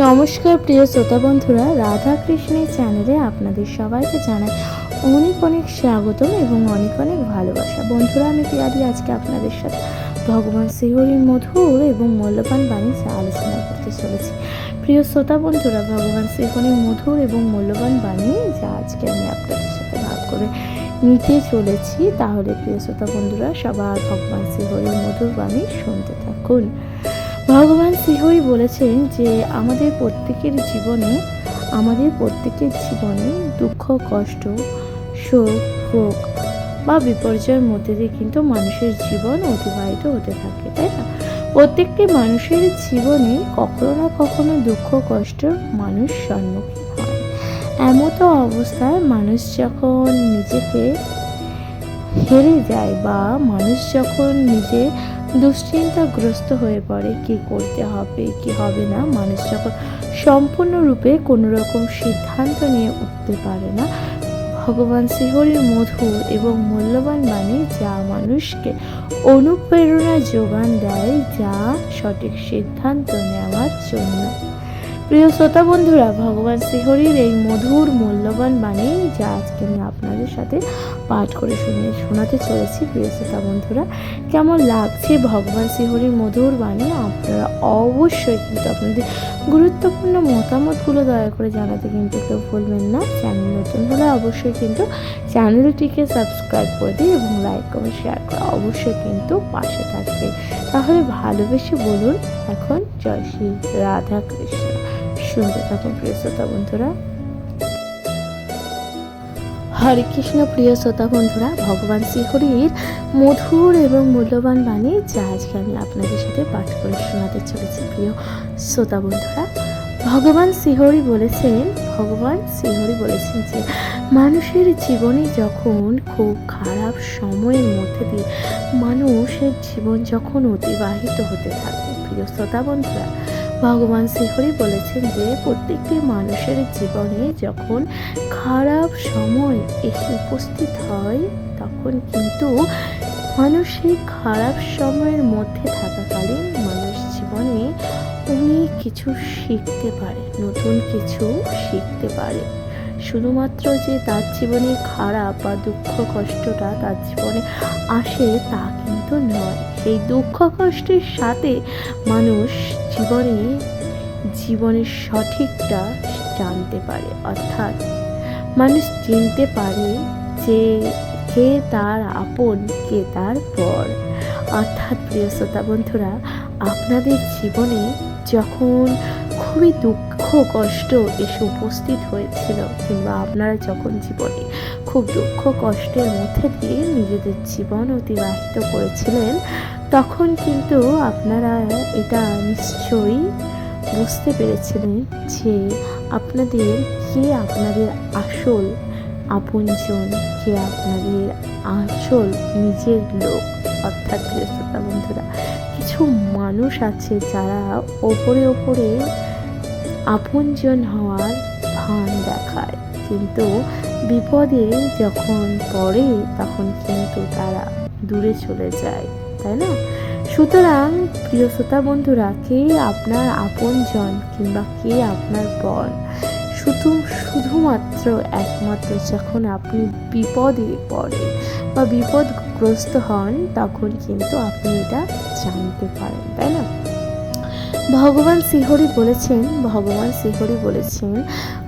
নমস্কার প্রিয় শ্রোতা বন্ধুরা, রাধা কৃষ্ণের চ্যানেলে আপনাদের সবাইকে জানাই অনেক অনেক স্বাগতম এবং অনেক অনেক ভালোবাসা। বন্ধুরা, আমি পিয়াদি আজকে আপনাদের সাথে ভগবান শ্রীহরির মধুর এবং মূল্যবান বাণী আলোচনা করতে চলেছি। প্রিয় শ্রোতা বন্ধুরা, ভগবান শ্রীহরির মধুর এবং মূল্যবান বাণী যা আজকে আমি আপনাদের সাথে ভাগ করে নিতে চলেছি, তাহলে প্রিয় শ্রোতা বন্ধুরা, সবার ভগবান শ্রীহরির মধুর বাণী শুনতে থাকুন। ভগবান শ্রীহরি বলেছেন যে আমাদের প্রত্যেকের জীবনে, আমাদের প্রত্যেকের জীবনে দুঃখ, কষ্ট, শোক, ভোগ বা বিপর্যয়ের মধ্যে দিয়ে কিন্তু মানুষের জীবন অতিবাহিত হতে থাকে, তাই না? প্রত্যেকটি মানুষের জীবনে কখনো না কখনো দুঃখ, কষ্ট মানুষ সম্মুখীন হয়। এমতো অবস্থায় মানুষ যখন নিজেকে হেরে যায় বা মানুষ যখন নিজে দুশ্চিন্তাগ্রস্ত হয়ে পড়ে। কি করতে হবে, কি হবে না? মানুষ যখন সম্পূর্ণরূপে কোনো রকম সিদ্ধান্ত নিয়ে উঠতে পারে না, ভগবান শ্রীহরির মধুর এবং মূল্যবান বাণী যা মানুষকে অনুপ্রেরণা যোগান দেয়, যা সঠিক সিদ্ধান্ত নেওয়ার জন্য। প্রিয় শ্রোতা বন্ধুরা, ভগবান শ্রীহরির এই মধুর, মূল্যবান বাণী যা আজকে আমি আপনাদের সাথে পাঠ করে শুনে শোনাতে চলেছি, প্রিয় শ্রোতা বন্ধুরা। কেমন লাগছে ভগবান শ্রীহরির মধুর বাণী? আপনারা অবশ্যই কিন্তু আপনাদের গুরুত্বপূর্ণ মতামতগুলো দয়া করে জানাতে কিন্তু কেউ ভুলবেন না। চ্যানেল নতুন হলে অবশ্যই কিন্তু চ্যানেলটিকে সাবস্ক্রাইব করে দিন এবং লাইক, কমেন্ট, শেয়ার করে অবশ্যই কিন্তু পাশে থাকবে তাহলে ভালোবেসে বলুন, এখন জয় শ্রী রাধা কৃষ্ণ শুনতে থাকুন প্রিয় শ্রোতা বন্ধুরা। হরে কৃষ্ণ প্রিয় শ্রোতা বন্ধুরা, ভগবান শ্রীহরির মধুর এবং মূল্যবান বাণী যা আজকে আমি আপনাদের সাথে পাঠ করে শোনাতে চলেছি প্রিয় শ্রোতা বন্ধুরা। ভগবান শ্রীহরি বলেছেন, ভগবান শ্রীহরি বলেছেন যে, মানুষের জীবনে যখন খুব খারাপ সময়ের মধ্যে দিয়ে মানুষের জীবন যখন অতিবাহিত হতে থাকে, প্রিয় শ্রোতা বন্ধুরা ভগবান শ্রীহরি বলেছেন যে, প্রত্যেকটি মানুষের জীবনে যখন খারাপ সময় এসে উপস্থিত হয়, তখন কিন্তু মানুষ সেই খারাপ সময়ের মধ্যে থাকাকালীন মানুষ জীবনে অনেক কিছু শিখতে পারে, নতুন কিছু শিখতে পারে। শুধুমাত্র যে তার জীবনে খারাপ বা দুঃখ কষ্টটা তার জীবনে আসে তা কিন্তু নয়। সেই দুঃখ কষ্টের সাথে মানুষ জীবনে জীবনের সঠিকটা জানতে পারে। অর্থাৎ মানুষ চিনতে পারে যে কে তার আপন, কে তার পর। অর্থাৎ প্রিয় শ্রোতা বন্ধুরা, আপনাদের জীবনে যখন খুবই দুঃখ, কষ্ট এসে উপস্থিত হয়েছিল কিংবা আপনারা যখন জীবনে খুব দুঃখ, কষ্টের মধ্যে দিয়ে নিজেদের জীবন অতিবাহিত করেছিলেন তখন কিন্তু আপনারা এটা নিশ্চয়ই বুঝতে পেরেছিলেন যে আপনাদের কে আপনাদের আসল আপনজন, কে আপনাদের আসল নিজের লোক। অর্থাৎ শ্রোতা বন্ধুরা, কিছু মানুষ আছে যারা ওপরে ওপরে আপনজন হওয়ার ভান দেখায়। কিন্তু বিপদে যখন পড়ে, তখন কিন্তু তারা দূরে চলে যায়। তাই না? সুতরাং প্রিয় শ্রোতা বন্ধুরা, কে আপনার আপনজন কিংবা কে আপনার পর শুধু, শুধুমাত্র একমাত্র যখন আপনি বিপদে পড়ে বা বিপদগ্রস্ত হন, তখন কিন্তু আপনি এটা জানতে পারেন, তাই না? ভগবান শ্রীহরি বলেছেন, ভগবান শ্রীহরি বলেছেন,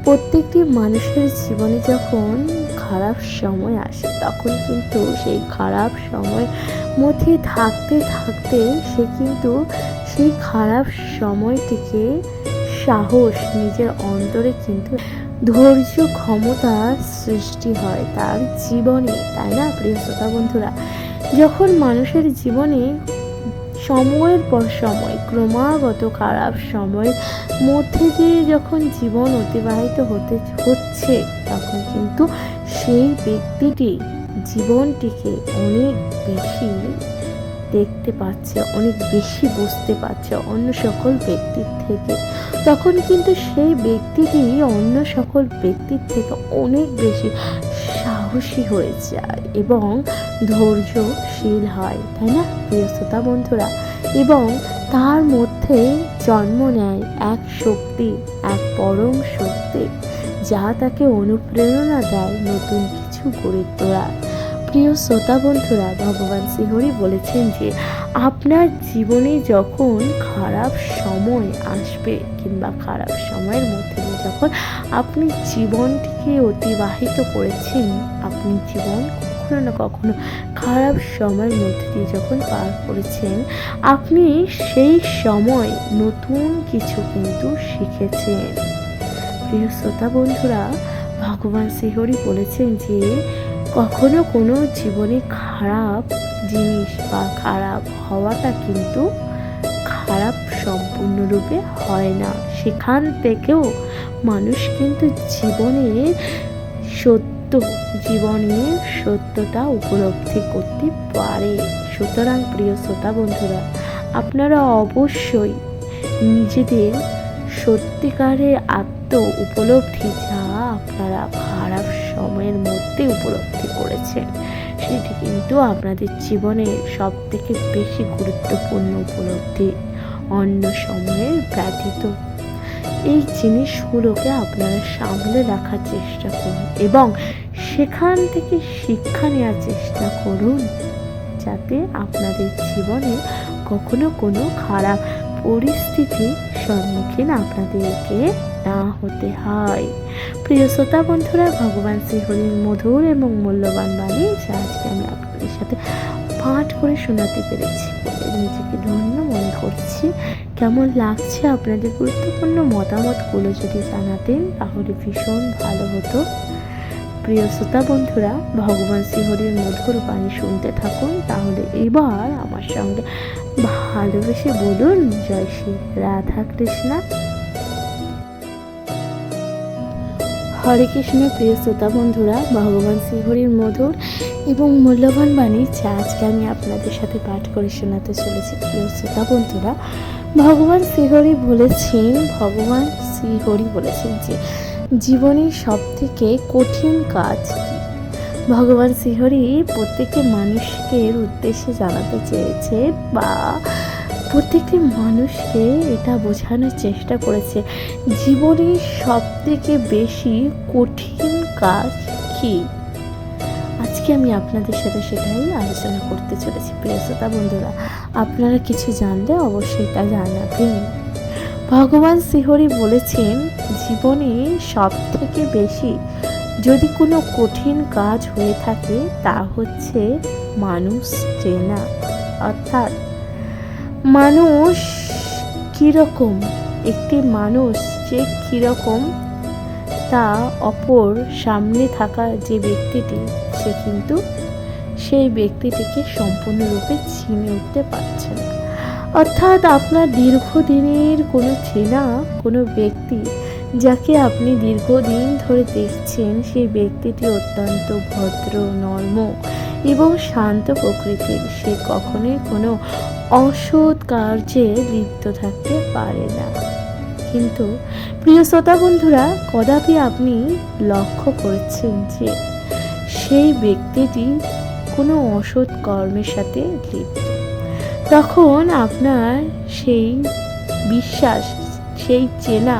প্রত্যেকটি মানুষের জীবনে যখন খারাপ সময় আসে, তখন কিন্তু সেই খারাপ সময় মধ্যে থাকতে থাকতে সে কিন্তু সেই খারাপ সময়টিকে সাহস নিজের অন্তরে কিন্তু ধৈর্য ক্ষমতা সৃষ্টি হয় তার জীবনে, তাই না প্রিয় শ্রোতা বন্ধুরা? যখন মানুষের জীবনে সময়ের পর সময়, ক্রমাগত খারাপ সময়ের মধ্যে দিয়ে যখন জীবন অতিবাহিত হতে হচ্ছে, তখন কিন্তু সেই ব্যক্তিটি জীবনটিকে অনেক বেশি দেখতে পাচ্ছে, অনেক বেশি বুঝতে পারছে অন্য সকল ব্যক্তির থেকে। তখন কিন্তু সেই ব্যক্তিটি অন্য সকল ব্যক্তির থেকে অনেক বেশি সাহসী হয়ে যায় এবং ধৈর্যশীল হয়, তাই না? প্রিয় বন্ধুরা, এবং তার মধ্যে জন্ম নেয় এক শক্তি, এক পরম শক্তি, যা তাকে অনুপ্রেরণা দেয় নতুন কিছু গড়ে তোলার। প্রিয় শ্রোতা বন্ধুরা, ভগবান শ্রীহরি বলেছেন যে, আপনার জীবনে যখন খারাপ সময় আসবে কিংবা খারাপ সময়ের মধ্যে যখন আপনি জীবনটিকে অতিবাহিত করেছেন, আপনি জীবন কখনো না কখনো খারাপ সময়ের মধ্যে দিয়ে যখন পার করেছেন, আপনি সেই সময় নতুন কিছু কিন্তু শিখেছেন। প্রিয় শ্রোতা বন্ধুরা, ভগবান শ্রীহরি বলেছেন যে কখনো কোনো জীবনে খারাপ জিনিস বা খারাপ হওয়াটা কিন্তু খারাপ সম্পূর্ণরূপে হয় না। সেখান থেকেও মানুষ কিন্তু জীবনে সত্য জীবনের সত্যতা উপলব্ধি করতে পারে। সুতরাং প্রিয় শ্রোতা বন্ধুরা, আপনারা অবশ্যই নিজেদের সত্যিকারের আত্ম উপলব্ধি যা আপনারা খারাপ সময়ের মধ্যে উপলব্ধি করেছেন সেটি কিন্তু আপনাদের জীবনে সব থেকে বেশি গুরুত্বপূর্ণ উপলব্ধি অন্য সময়ে ব্যতীত। এই জিনিসগুলোকে আপনারা সামলে রাখার চেষ্টা করুন এবং সেখান থেকে শিক্ষা নেওয়ার চেষ্টা করুন যাতে আপনাদের জীবনে কখনো কোনো খারাপ পরিস্থিতি সম্মুখীন আপনাদেরকে না হতে হয়। প্রিয় শ্রোতা বন্ধুরা, ভগবান শ্রীহরির মধুর এবং মূল্যবান বাণী যা আজকে আমি আপনাদের সাথে পাঠ করে শোনাতে পেরেছি। নিজেকে ধন্য মনে করছি। কেমন লাগছে আপনাদের গুরুত্বপূর্ণ মতামতগুলো যদি জানাতেন, তাহলে ভীষণ ভালো হতো। প্রিয় শ্রোতা বন্ধুরা, ভগবান শ্রীহরির মধুর বাণী শুনতে থাকুন, তাহলে এবার আমার সঙ্গে ভালোবেসে বলুন, জয় শ্রী রাধা কৃষ্ণা হরে কৃষ্ণ, প্রিয় শ্রোতা বন্ধুরা, ভগবান শ্রীহরির মধুর এবং মূল্যবান বাণী যা আজকে আমি আপনাদের সাথে পাঠ করে শোনাতে চলেছি, প্রিয় শ্রোতা বন্ধুরা। ভগবান শ্রীহরি বলেছেন, ভগবান শ্রীহরি বলেছেন যে, জীবনের সব থেকে কঠিন কাজ কি? ভগবান শ্রীহরি প্রত্যেকটি মানুষকে উদ্দেশ্যে জানাতে চেয়েছে বা প্রত্যেকটি মানুষকে এটা বোঝানোর চেষ্টা করেছে, জীবনের সব থেকে বেশি কঠিন কাজ কি? আজকে আমি আপনাদের সাথে সেটাই আলোচনা করতে চলেছি। প্রিয় শ্রোতা বন্ধুরা, আপনারা কিছু জানলে অবশ্যই তা জানাবেন। ভগবান শ্রীহরি বলেছেন, জীবনে সব থেকে বেশি যদি কোনো কঠিন কাজ হয়ে থাকে, তা হচ্ছে মানুষ চেনা। অর্থাৎ মানুষ কীরকম? একটি মানুষ যে কীরকম? তা অপর সামনে থাকা যে ব্যক্তিটি, সে কিন্তু সেই ব্যক্তিটিকে সম্পূর্ণরূপে চিনে উঠতে পারছে না। অর্থাৎ আপনার দীর্ঘদিনের কোনো চেনা, কোনো ব্যক্তি যাকে আপনি দীর্ঘদিন ধরে দেখছেন, সেই ব্যক্তিটি অত্যন্ত ভদ্র, নর্ম এবং শান্ত প্রকৃতির, সে কখনোই কোনো অসৎ কার্যে লিপ্ত থাকতে পারে না। কিন্তু প্রিয় শ্রোতা বন্ধুরা, কদাপি আপনি লক্ষ্য করছেন যে সেই ব্যক্তিটি কোনো অসৎ কর্মের সাথে লিপ্ত। তখন আপনার সেই বিশ্বাস, সেই চেনা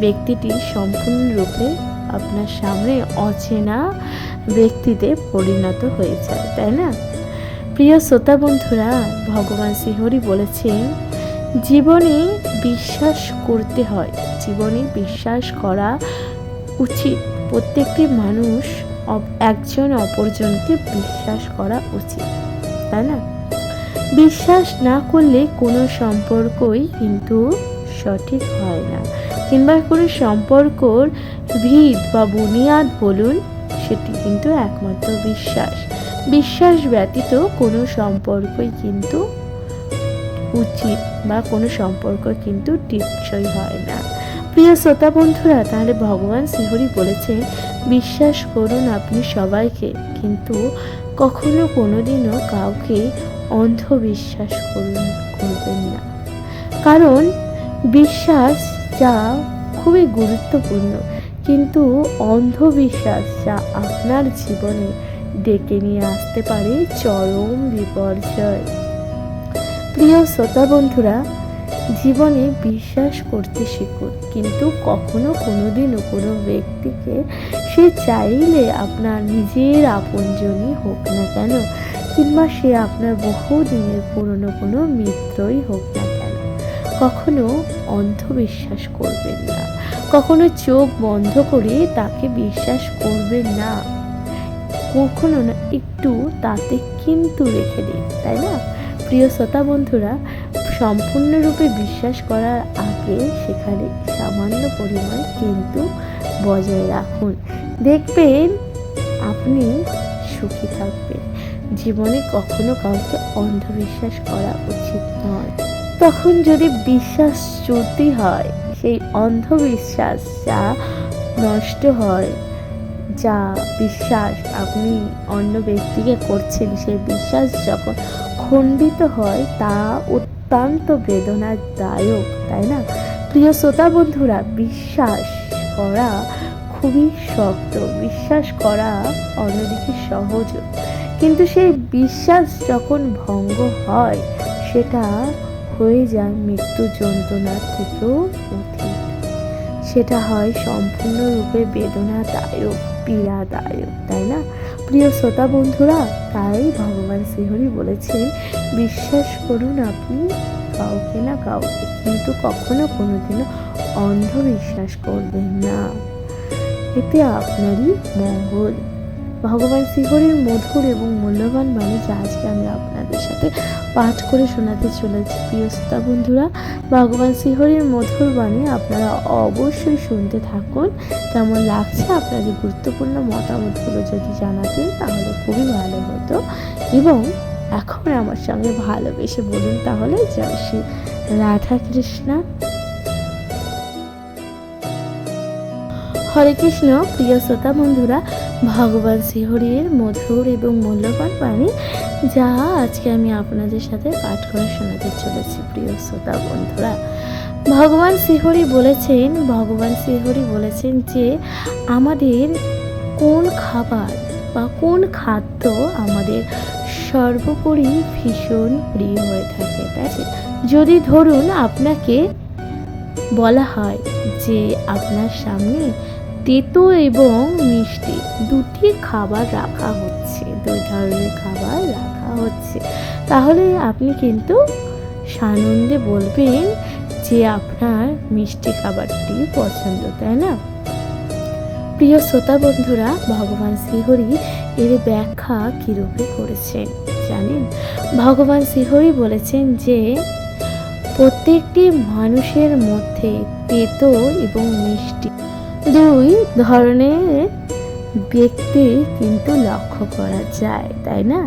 ব্যক্তিটি সম্পূর্ণরূপে আপনার সামনে অচেনা ব্যক্তিতে পরিণত হয়ে যায় তাই না? প্রিয় শ্রোতা বন্ধুরা, ভগবান শ্রীহরি বলেছেন, জীবনে বিশ্বাস করতে হয়। জীবনে বিশ্বাস করা উচিত। প্রত্যেকটি মানুষ একজন অপরজনকে বিশ্বাস করা উচিত, তাই না? বিশ্বাস না করলে কোনো সম্পর্কই কিন্তু সঠিক হয় না। কিংবা কোনো সম্পর্কর ভিত বা বুনিয়াদ বলুন সেটি কিন্তু একমাত্র বিশ্বাস। বিশ্বাস ব্যতীত কোনো সম্পর্কই কিন্তু উচিত বা কোনো সম্পর্ক কিন্তু টিকসই হয় না। প্রিয় শ্রোতা বন্ধুরা, তাহলে ভগবান শ্রীহরি বলেছেন, বিশ্বাস করুন আপনি সবাইকে, কিন্তু কখনো কোনোদিনও কাউকে অন্ধবিশ্বাস করুন, করবেন না। কারণ, বিশ্বাস যা খুবই গুরুত্বপূর্ণ। কিন্তু অন্ধবিশ্বাস যা আপনার জীবনে ডেকে নিয়ে আসতে পারে চরম বিপর্যয়। প্রিয় শ্রোতা বন্ধুরা, জীবনে বিশ্বাস করতে শিখুন, কিন্তু কখনো কোনোদিনও কোনো ব্যক্তিকে সে চাইলে আপনার নিজের আপনজনই হোক না কেন, কিংবা সে আপনার বহুদিনের পুরনো কোনো মিত্রই হোক না কেন। কখনো অন্ধবিশ্বাস করবেন না। কখনো চোখ বন্ধ করে তাকে বিশ্বাস করবেন না। কখনো না, একটু তাতে কিন্তু রেখে দিন, তাই না? প্রিয় শ্রোতা বন্ধুরা, সম্পূর্ণরূপে বিশ্বাস করার আগে সেখানে সামান্য পরিমাণ কিন্তু বজায় রাখুন। দেখবেন আপনি সুখী থাকবেন। জীবনে কখনো কাউকে অন্ধবিশ্বাস করা উচিত নয়। তখন যদি বিশ্বাস চুতি হয় সেই অন্ধবিশ্বাস যা নষ্ট হয়, যা বিশ্বাস আপনি অন্য ব্যক্তিকে করছেন সেই বিশ্বাস যখন খণ্ডিত হয়, তা অত্যন্ত বেদনাদায়ক, তাই না? প্রিয় শ্রোতা বন্ধুরা, বিশ্বাস করা খুবই শক্ত, বিশ্বাস করা অন্যদিকে সহজ। কিন্তু সেই বিশ্বাস যখন ভঙ্গ হয়, সেটা হয়ে যায় মৃত্যু যন্ত্রণার থেকেও। সেটা হয় সম্পূর্ণরূপে বেদনাদায়ক, পীড়াদায়ক, তাই না? প্রিয় শ্রোতা বন্ধুরা, তাই ভগবান শ্রীহরি বলেছেন, বিশ্বাস করুন আপনি কাউকে না কাউকে, কিন্তু কখনো কোনোদিনও অন্ধবিশ্বাস করবেন না। এতে আপনারই মঙ্গল। ভগবান শ্রীহরির মধুর এবং মূল্যবান যা আজকে আমি আপনাদের সাথে পাঠ করে শোনাতে চলেছি। প্রিয় শ্রোতা বন্ধুরা, ভগবান শ্রীহরির মধুর বাণী আপনারা অবশ্যই শুনতে থাকুন। কেমন লাগছে আপনাদের গুরুত্বপূর্ণ মতামতগুলো যদি জানাতেন, তাহলে খুবই ভালো হতো। এবং এখন আমার সঙ্গে ভালোবেসে বলুন তাহলে, জয় শ্রী রাধা কৃষ্ণা হরে কৃষ্ণ প্রিয় শ্রোতা বন্ধুরা, ভগবান শ্রীহরির মধুর এবং মূল্যবান বাণী যা আজকে আমি আপনাদের সাথে পাঠ করে শোনাতে চলেছি, প্রিয় শ্রোতা বন্ধুরা ভগবান শ্রীহরি বলেছেন, ভগবান শ্রীহরি বলেছেন যে, আমাদের কোন খাবার বা কোন খাদ্য আমাদের সর্বোপরি ভীষণ প্রিয় হয়ে থাকে, তাই? যদি ধরুন আপনাকে বলা হয় যে, আপনার সামনে তেতো এবং মিষ্টি দুটি খাবার রাখা হচ্ছে, দুই ধরনের খাবার রাখা হচ্ছে। তাহলে আপনি কিন্তু সানন্দে বলবেন যে আপনার মিষ্টি খাবারটি পছন্দ, তাই না? প্রিয় শ্রোতা বন্ধুরা, ভগবান শ্রীহরি এর ব্যাখ্যা কীরূপে করেছেন জানেন? ভগবান শ্রীহরি বলেছেন যে, প্রত্যেকটি মানুষের মধ্যে তেতো এবং মিষ্টি দুই ধরনের ব্যক্তি কিন্তু লক্ষ্য করা যায়, তাই না?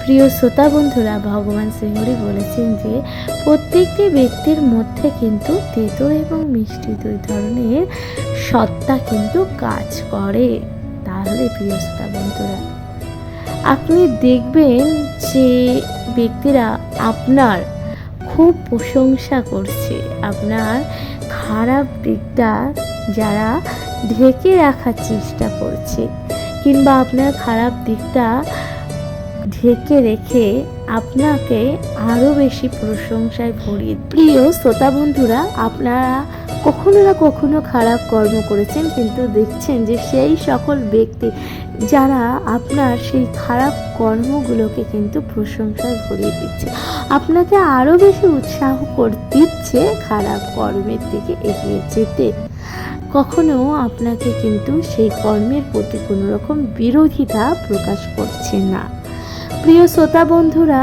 প্রিয় শ্রোতা বন্ধুরা, ভগবান শ্রীহরি বলেছেন যে, প্রত্যেকটি ব্যক্তির মধ্যে কিন্তু তেতো এবং মিষ্টি দুই ধরনের সত্তা কিন্তু কাজ করে। তাহলে প্রিয় শ্রোতা বন্ধুরা, আপনি দেখবেন যে ব্যক্তিরা আপনার খুব প্রশংসা করছে। আপনার খারাপ দিকটা যারা ঢেকে রাখার চেষ্টা করছে। কিংবা আপনার খারাপ দিকটা ঢেকে রেখে আপনাকে আরও বেশি প্রশংসায় ভরিয়ে প্রিয় শ্রোতা বন্ধুরা, আপনারা কখনো না কখনো খারাপ কর্ম করেছেন, কিন্তু দেখছেন যে সেই সকল ব্যক্তি যারা আপনার সেই খারাপ কর্মগুলোকে কিন্তু প্রশংসায় ভরিয়ে দিচ্ছে। আপনাকে আরও বেশি উৎসাহ করে দিচ্ছে খারাপ কর্মের দিকে এগিয়ে যেতে। কখনো আপনাকে কিন্তু সেই কর্মের প্রতি কোনো রকম বিরোধিতা প্রকাশ করছে না। প্রিয় শ্রোতা বন্ধুরা,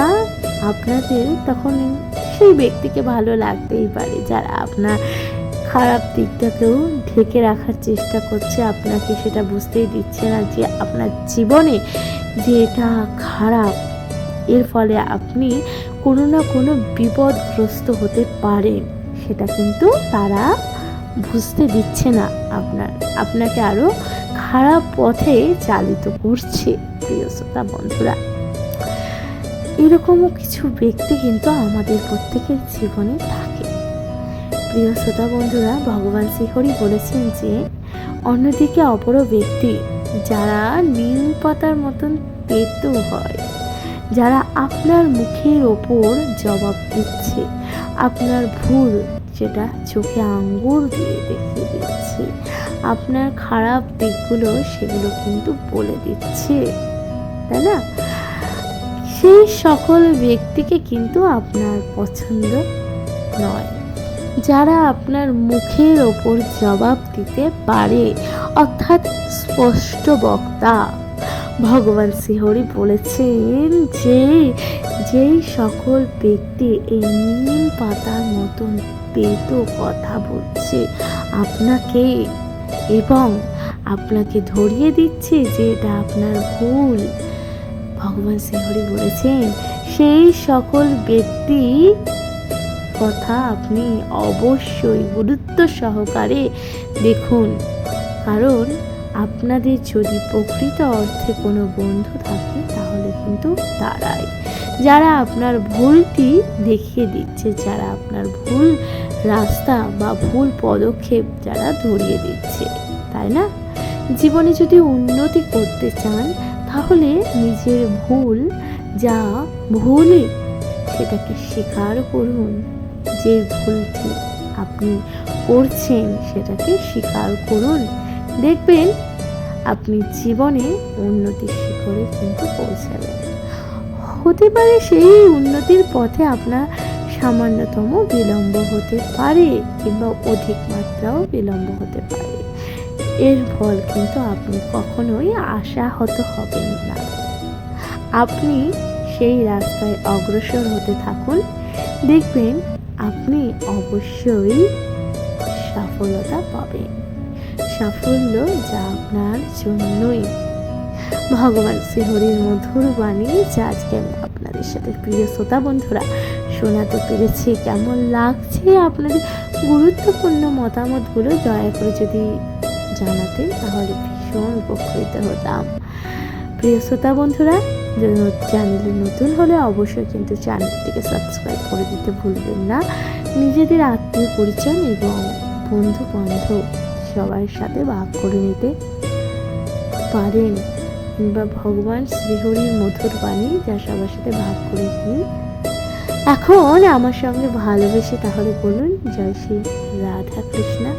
আপনাদের তখন সেই ব্যক্তিকে ভালো লাগতেই পারে, যারা আপনার খারাপ দিকটাকেও ঢেকে রাখার চেষ্টা করছে, আপনাকে সেটা বুঝতেই দিচ্ছে না যে আপনার জীবনে যে এটা খারাপ, এর ফলে আপনি কোনো না কোনো বিপদগ্রস্ত হতে পারেন, সেটা কিন্তু তারা বুঝতে দিচ্ছে না আপনার। আপনাকে আরও খারাপ পথে চালিত করছে, প্রিয় শ্রোতা বন্ধুরা। এরকমও কিছু ব্যক্তি কিন্তু আমাদের প্রত্যেকের জীবনে থাকে। প্রিয় শ্রোতা বন্ধুরা, ভগবান শ্রীহরি বলেছেন যে, অন্যদিকে অপর ব্যক্তি যারা নিম পাতার মতন তেতো হয়, যারা আপনার মুখের ওপর জবাব দিচ্ছে, আপনার ভুল যেটা চোখে আঙ্গুর দিয়ে দেখিয়ে দিচ্ছে। আপনার খারাপ দিকগুলো সেগুলো কিন্তু বলে দিচ্ছে, তাই না? সেই সকল ব্যক্তিকে কিন্তু আপনার পছন্দ নয়। যারা আপনার মুখের ওপর জবাব দিতে পারে, অর্থাৎ স্পষ্ট বক্তা। ভগবান শ্রীহরি বলেছেন যে, যেই সকল ব্যক্তি এই নিম পাতার মতন পেতো কথা বলছে আপনাকে এবং আপনাকে ধরিয়ে দিচ্ছে যে এটা আপনার ভুল। ভগবান শ্রীহরি বলেছেন, সেই সকল ব্যক্তি কথা আপনি অবশ্যই গুরুত্ব সহকারে দেখুন। কারণ আপনাদের যদি প্রকৃত অর্থে কোনো বন্ধু থাকে তাহলে কিন্তু তারাই। যারা আপনার ভুলটি দেখিয়ে দিচ্ছে যারা আপনার ভুল রাস্তা বা ভুল পদক্ষেপ যারা ধরিয়ে দিচ্ছে, তাই না? জীবনে যদি উন্নতি করতে চান, তাহলে নিজের ভুল যা ভুলই সেটাকে স্বীকার করুন। যে ভুলটি আপনি করছেন, সেটাকে স্বীকার করুন। দেখবেন, আপনি জীবনে উন্নতির শিখরে কিন্তু পৌঁছাবেন। হতে পারে সেই উন্নতির পথে আপনার সামান্যতম বিলম্ব হতে পারে কিংবা অধিক মাত্রাও বিলম্ব হতে পারে। এর ফল কিন্তু আপনি কখনোই আশাহত হবেন না। আপনি সেই রাস্তায় অগ্রসর হতে থাকুন। দেখবেন আপনি অবশ্যই সফলতা পাবেন। সাফল্য যা আপনার জন্যই। ভগবান শ্রীহরির মধুর বাণী যা আজকে আমি আপনাদের সাথে প্রিয় শ্রোতা বন্ধুরা শোনাতে পেরেছি। কেমন লাগছে আপনাদের গুরুত্বপূর্ণ মতামতগুলো দয়া করে যদি জানাতেন তাহলে ভীষণ উপকৃত হতাম। প্রিয় শ্রোতা বন্ধুরা চ্যানেলে নতুন হলে অবশ্যই কিন্তু চ্যানেলটিকে সাবস্ক্রাইব করে দিতে ভুলবেন না। নিজেদের আত্মীয় পরিচয় এবং বন্ধু বান্ধব সবার সাথে ভাগ করে নিতে পারেন। কিংবা ভগবান শ্রীহরির মধুর বাণী যা সবার সাথে ভাগ করে দিন এখন আমার সঙ্গে ভালোবেসে তাহলে বলুন, জয় শ্রী রাধা কৃষ্ণা।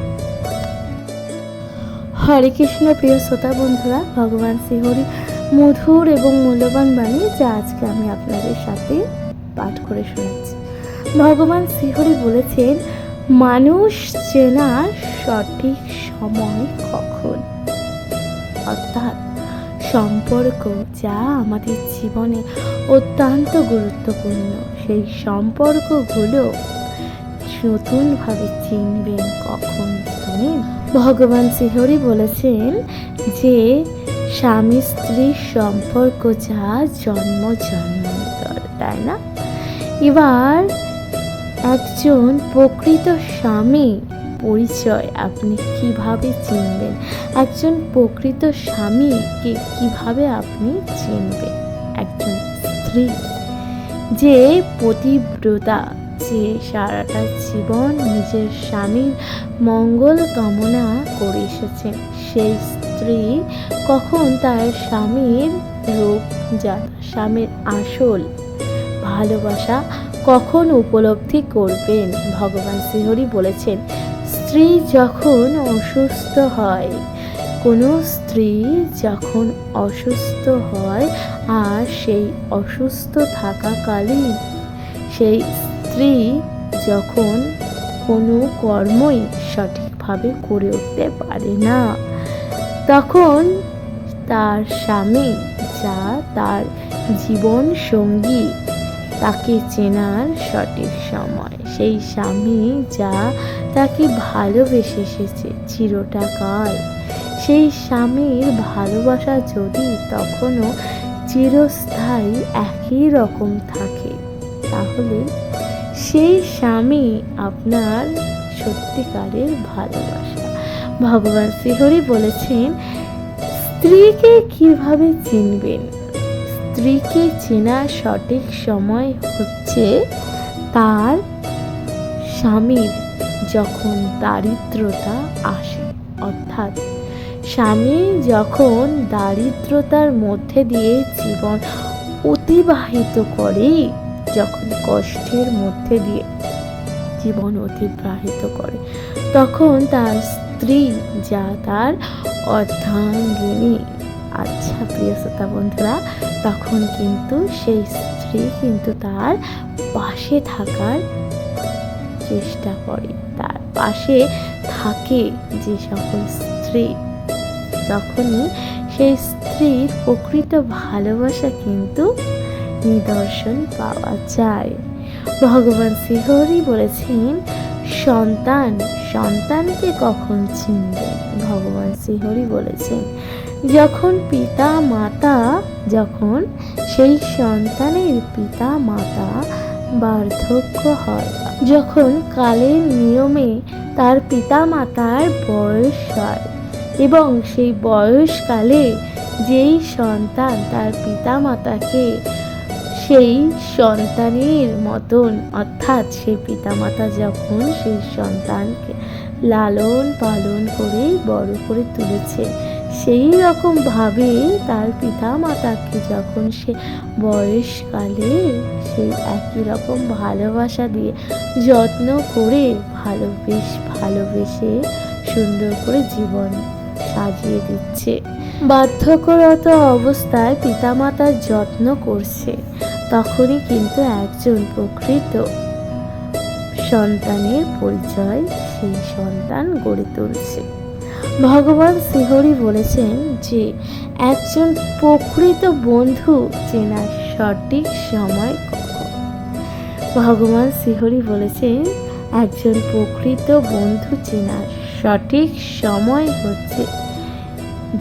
হরে কৃষ্ণ, প্রিয় শ্রোতা বন্ধুরা, ভগবান শ্রীহরি মধুর এবং মূল্যবান বাণী যা আজকে আমি আপনাদের সাথে পাঠ করে শোনাচ্ছি। ভগবান শ্রীহরি বলেছেন, মানুষ চেনার সঠিক সময় কখন? অর্থাৎ সম্পর্ক যা আমাদের জীবনে অত্যন্ত গুরুত্বপূর্ণ। সেই সম্পর্কগুলো নতুনভাবে চিনবেন কখন জানেন ভগবান শ্রীহরি বলেছেন যে, স্বামী স্ত্রীর সম্পর্ক যা জন্ম জন্মান্তর, তাই না? এবার একজন প্রকৃত স্বামী পরিচয় আপনি কীভাবে চিনবেন? একজন প্রকৃত স্বামীকে কীভাবে আপনি চিনবেন? একজন স্ত্রী যে প্রতিব্রতা, যে সারাটা জীবন নিজের স্বামীর মঙ্গল কামনা করে এসেছেন সেই স্ত্রী কখন তার স্বামীর রূপ যা স্বামীর আসল ভালোবাসা কখন উপলব্ধি করবেন? ভগবান শ্রীহরি বলেছেন স্ত্রী যখন অসুস্থ হয়, কোনো স্ত্রী যখন অসুস্থ হয় আর সেই অসুস্থ থাকাকালীন সেই স্ত্রী যখন কোনো কর্মই সঠিকভাবে করে উঠতে পারে না, তখন তার স্বামী যা তার জীবন সঙ্গী তাকে চেনার সঠিক সময়। সেই স্বামী যা তাকে ভালোবেসে এসেছে চিরটাকাল সেই স্বামীর ভালোবাসা যদি তখনও চিরস্থায়ী একই রকম থাকে, তাহলে সেই স্বামী আপনার সত্যিকারের ভালোবাসা। ভগবান শ্রীহরি বলেছেন, স্ত্রীকে কীভাবে চিনবেন? স্ত্রীকে চেনার সঠিক সময় হচ্ছে তার স্বামীর যখন দারিদ্রতা আসে। অর্থাৎ স্বামী যখন দারিদ্রতার মধ্যে দিয়ে জীবন অতিবাহিত করে, যখন কষ্টের মধ্যে দিয়ে জীবন অতিবাহিত করে, তখন তার স্ত্রী যা তার অর্ধাঙ্গিনী। আচ্ছা প্রিয় শ্রোতা বন্ধুরা তখন কিন্তু সেই স্ত্রী কিন্তু তার পাশে থাকার চেষ্টা করে। তার পাশে থাকে যে সকল স্ত্রী। তখনই সেই স্ত্রীর প্রকৃত ভালোবাসা কিন্তু নিদর্শন পাওয়া যায়। ভগবান শ্রীহরি বলেছেন, সন্তান, সন্তানকে কখন চিনবে? ভগবান শ্রীহরি বলেছেন যখন পিতা মাতা, যখন সেই সন্তানের পিতা মাতা বার্ধক্য হয়, যখন কালের নিয়মে তার পিতা মাতার বয়স হয় এবং সেই বয়সকালে যেই সন্তান তার পিতা মাতাকে সেই সন্তানের মতন, অর্থাৎ সেই পিতামাতা যখন সেই সন্তানকে লালন পালন করে বড় করে তুলেছে সেই রকমভাবে তার পিতা মাতাকে যখন সে বয়সকালে সেই একই রকম ভালোবাসা দিয়ে যত্ন করে ভালোবেস, ভালোবেসে সুন্দর করে জীবন সাজিয়ে দিচ্ছে। বার্ধক্যরত অবস্থায় পিতামাতার যত্ন করছে, তখনই কিন্তু একজন প্রকৃত সন্তানের পরিচয় সেই সন্তান গড়ে তুলছে। ভগবান শ্রীহরি বলেছেন যে একজন প্রকৃত বন্ধু চেনার সঠিক সময় কখন? ভগবান শ্রীহরি বলেছেন, একজন প্রকৃত বন্ধু চেনার সঠিক সময় হচ্ছে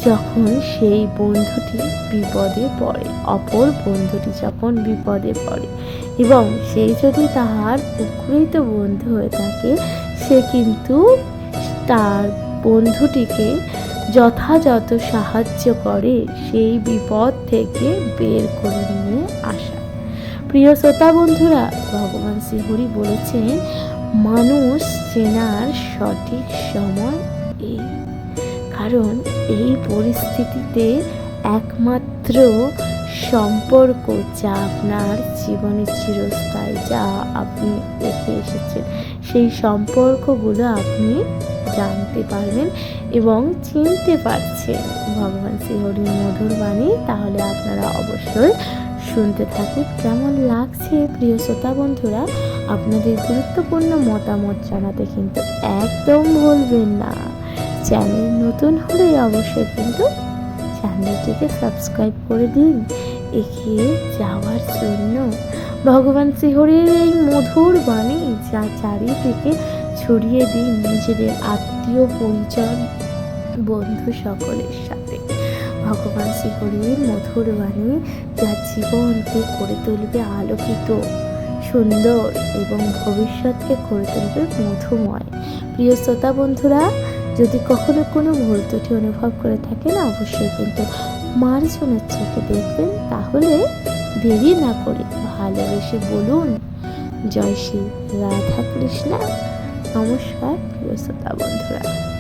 যখন সেই বন্ধুটি বিপদে পড়ে, অপর বন্ধুটি যখন বিপদে পড়ে। এবং সেই যদি তাহার প্রকৃত বন্ধু হয়ে থাকে, সে কিন্তু তার বন্ধুটিকে যথাযথ সাহায্য করে সেই বিপদ থেকে বের করে নিয়ে আসা। প্রিয় শ্রোতা বন্ধুরা, ভগবান শ্রীহরি বলেছেন, মানুষ চেনার সঠিক সময় এই। কারণ এই পরিস্থিতিতে একমাত্র সম্পর্ক যা আপনার জীবনে চিরস্থায়ী, যা আপনি রেখে এসেছেন, সেই সম্পর্কগুলো আপনি জানতে পারবেন এবং চিনতে পারছেন ভগবান শ্রীহরির মধুর বাণী, তাহলে আপনারা অবশ্যই শুনতে থাকুন। কেমন লাগছে প্রিয় শ্রোতা বন্ধুরা? আপনাদের গুরুত্বপূর্ণ মতামত জানাতে কিন্তু একদম ভুলবেন না। চ্যানেল নতুন হলে অবশ্যই কিন্তু চ্যানেলটিকে সাবস্ক্রাইব করে দিন। এগিয়ে যাওয়ার জন্য ভগবান শ্রীহরির এই মধুর বাণী যা চারিদিকে ছড়িয়ে দিন নিজেদের আত্মীয় পরিজন বন্ধু সকলের সাথে। ভগবান শ্রীহরির মধুর বাণী যা জীবনকে করে তুলবে, আলোকিত, সুন্দর এবং ভবিষ্যৎকে করে তুলবে মধুময়। প্রিয় শ্রোতা বন্ধুরা, যদি কখনো কোনো ভুল ত্রুটি অনুভব করে থাকেন, অবশ্যই কিন্তু মার্জনের চোখে দেখবেন। তাহলে দেরি না করে ভালোবেসে বলুন, জয় শ্রী রাধা কৃষ্ণা নমস্কার শ্রোতা বন্ধুরা।